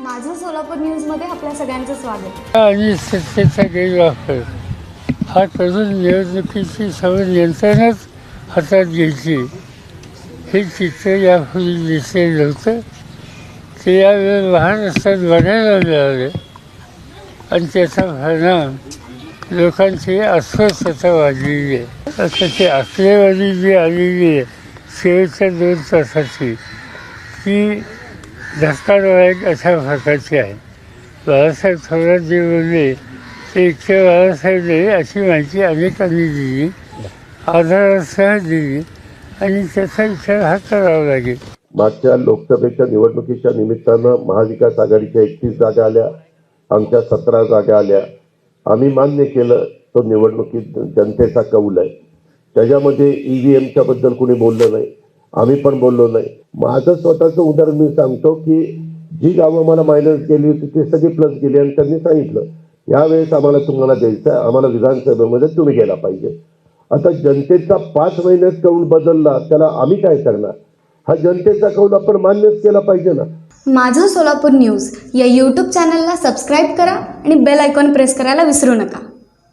माझं सोलापूर न्यूजमध्ये आपल्या सगळ्यांचं स्वागत. आणि सत्तेचा गैरवापर हा करून निवडणुकीची सवय यंत्रणच हातात घ्यायची. हे चित्र यापूर्वी दिसलेलं नव्हतं. ते यावेळी लहान असताना बघायला मिळाले आणि त्याचा परिणाम लोकांची अस्वस्थता वाढलेली आहे. आता ती आकडेवारी जी आलेली आहे. शेवटच्या दोन तासाची. ती धक्कादायक अशा प्रकारची आहे. बाळासाहेब थोरात जे बोलले ते इतके बाळासाहेब अशी माहिती अनेकांनी दिली. आधारासह दिली. आणि त्याचा विचार हा करावा लागेल. मागच्या लोकसभेच्या निवडणुकीच्या निमित्तानं महाविकास आघाडीच्या एकतीस जागा आल्या. आमच्या सतरा जागा आल्या. आम्ही मान्य केलं तो निवडणुकीत जनतेचा कौल आहे. त्याच्यामध्ये ई बद्दल कुणी बोललं नाही. आम्ही पण बोललो नाही. माझं स्वतःचं उदाहरण मी सांगतो की जी गावं मला मायनस केली होती ती सगळी प्लस गेली आणि त्यांनी सांगितलं यावेळेस आम्हाला तुम्हाला द्यायचं आहे आम्हाला विधानसभेमध्ये तुम्ही गेला पाहिजे. आता जनतेचा पाच महिन्यात कौल बदलला त्याला आम्ही काय करणार? हा जनतेचा कौल आपण मान्यच केला पाहिजे ना. माझं सोलापूर न्यूज या यूट्यूब चॅनलला सबस्क्राईब करा आणि बेल आयकॉन प्रेस करायला विसरू नका.